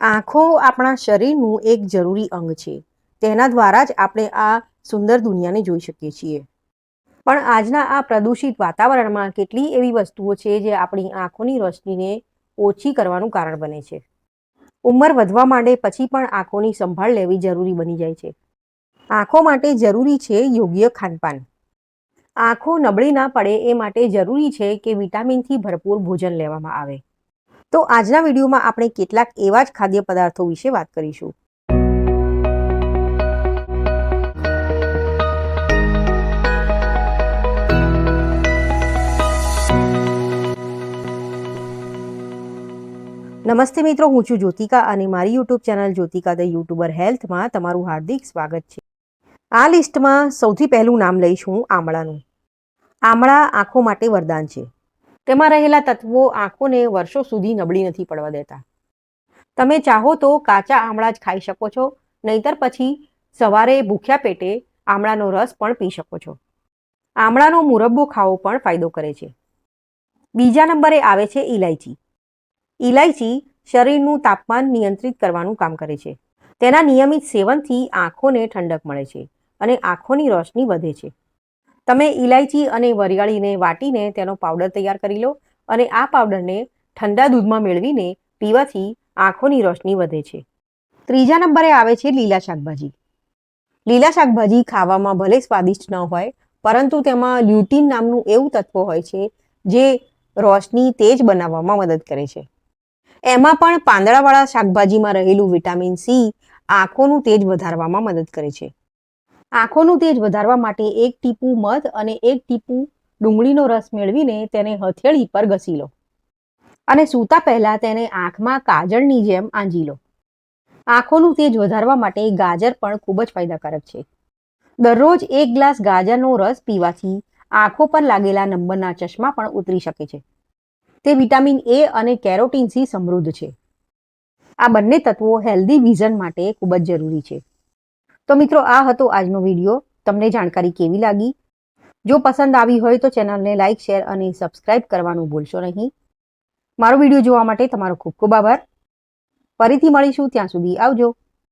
આંખો આપણા શરીરનું એક જરૂરી અંગ છે. તેના દ્વારા જ આપણે આ સુંદર દુનિયાને જોઈ શકીએ છીએ. પણ આજના આ પ્રદૂષિત વાતાવરણમાં કેટલી એવી વસ્તુઓ છે જે આપણી આંખોની રોશનીને ઓછી કરવાનું કારણ બને છે. ઉંમર વધવા માંડે પછી પણ આંખોની સંભાળ લેવી જરૂરી બની જાય છે. આંખો માટે જરૂરી છે યોગ્ય ખાનપાન. આંખો નબળી ના પડે એ માટે જરૂરી છે કે વિટામિનથી ભરપૂર ભોજન લેવામાં આવે. તો આજના વિડીયોમાં આપણે કેટલાક એવા જ ખાદ્ય પદાર્થો વિશે વાત કરીશું. નમસ્તે મિત્રો, હું છું જ્યોતિકા અને મારી YouTube channel Jyotika the YouTuber હેલ્થમાં તમારું હાર્દિક સ્વાગત છે. આ લિસ્ટમાં સૌથી પહેલું નામ લઈશ હું આમળાનું. આમળા આંખો માટે વરદાન છે. તેમાં રહેલા તત્વો આંખોને વર્ષો સુધી નબળી નથી પડવા દેતા. તમે ચાહો તો કાચા આમળા જ ખાઈ શકો છો, નહીતર પછી સવારે ભૂખ્યા પેટે આમળાનો રસ પણ પી શકો છો. આમળાનો મુરબ્બો ખાવો પણ ફાયદો કરે છે. બીજા નંબરે આવે છે ઇલાયચી ઇલાયચી શરીરનું તાપમાન નિયંત્રિત કરવાનું કામ કરે છે. તેના નિયમિત સેવનથી આંખોને ઠંડક મળે છે અને આંખોની રોશની વધે છે. તમે ઇલાયચી અને વરિયાળીને વાટીને તેનો પાવડર તૈયાર કરી લો અને આ પાવડરને ઠંડા દૂધમાં મેળવીને પીવાથી આંખોની રોશની વધે છે. ત્રીજા નંબરે આવે છે લીલા શાકભાજી. લીલા શાકભાજી ખાવામાં ભલે સ્વાદિષ્ટ ન હોય, પરંતુ તેમાં લ્યુટીન નામનું એવું તત્વ હોય છે જે રોશની તેજ બનાવવામાં મદદ કરે છે. એમાં પણ પાંદડાવાળા શાકભાજીમાં રહેલું વિટામિન સી આંખોનું તેજ વધારવામાં મદદ કરે છે. આંખોનું તેજ વધારવા માટે એક ટીપું મધ અને એક ટીપું ડુંગળીનો રસ મેળવીને તેને હથેળી પર ઘસી લો. અને સૂતા પહેલા તેને આંખમાં કાજળની જેમ આંજી લો. આંખોનું તેજ વધારવા માટે ગાજર પણ ખૂબ જ ફાયદાકારક છે. દરરોજ એક ગ્લાસ ગાજરનો રસ પીવાથી આંખો પર લાગેલા નંબરના ચશ્મા પણ ઉતરી શકે છે. તે વિટામિન એ અને કેરોટીનથી સમૃદ્ધ છે. આ બંને તત્વો હેલ્ધી વિઝન માટે ખૂબ જ જરૂરી છે. તો મિત્રો, આ હતો આજનો વીડિયો. તમને જાણકારી કેવી લાગી? જો પસંદ આવી હોય તો ચેનલને લાઇક શેર અને સબસ્ક્રાઇબ કરવાનું ભૂલશો નહીં. મારો વીડિયો જોવા માટે તમારો ખૂબ ખૂબ આભાર. ફરીથી મળીશું, ત્યાં સુધી આવજો.